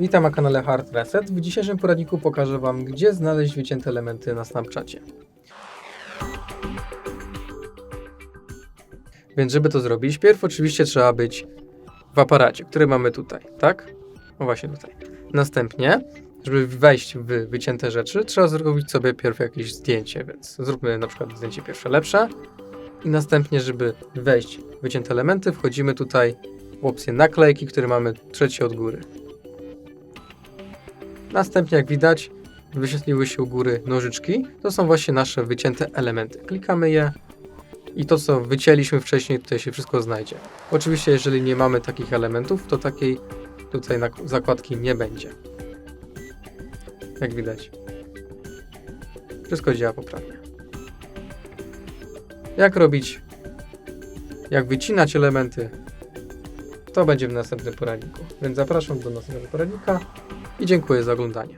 Witam na kanale Hard Reset. W dzisiejszym poradniku pokażę Wam, gdzie znaleźć wycięte elementy na Snapchacie. Więc żeby to zrobić, pierw oczywiście trzeba być w aparacie, który mamy tutaj, tak? No właśnie tutaj. Następnie, żeby wejść w wycięte rzeczy, trzeba zrobić sobie pierw jakieś zdjęcie, więc zróbmy na przykład zdjęcie pierwsze lepsze. I następnie, żeby wejść w wycięte elementy, wchodzimy tutaj w opcję naklejki, który mamy trzeci od góry. Następnie, jak widać, wyświetliły się u góry nożyczki. To są właśnie nasze wycięte elementy. Klikamy je i to, co wycięliśmy wcześniej, tutaj się wszystko znajdzie. Oczywiście, jeżeli nie mamy takich elementów, to takiej tutaj zakładki nie będzie. Jak widać. Wszystko działa poprawnie. Jak robić, jak wycinać elementy, to będzie w następnym poradniku. Więc zapraszam do następnego poradnika i dziękuję za oglądanie.